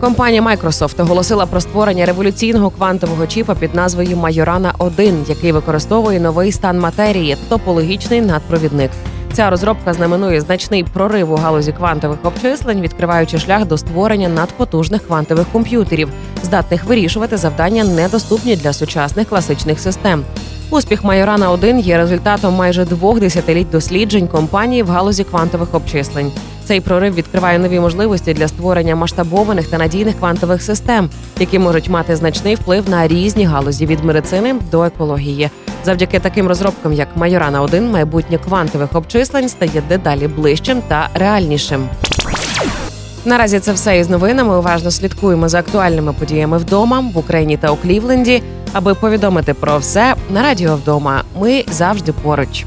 Компанія Microsoft оголосила про створення революційного квантового чіпа під назвою Majorana 1 який використовує новий стан матерії топологічний надпровідник. Ця розробка знаменує значний прорив у галузі квантових обчислень, відкриваючи шлях до створення надпотужних квантових комп'ютерів, здатних вирішувати завдання, недоступні для сучасних класичних систем. Успіх Майорана 1 є результатом майже двох десятиліть досліджень компанії в галузі квантових обчислень. Цей прорив відкриває нові можливості для створення масштабованих та надійних квантових систем, які можуть мати значний вплив на різні галузі від медицини до екології. Завдяки таким розробкам, як Майорана 1 майбутнє квантових обчислень стає дедалі ближчим та реальнішим. Наразі це все із новинами. Уважно слідкуємо за актуальними подіями вдома в Україні та у Клівленді. Аби повідомити про все на радіо вдома. Ми завжди поруч.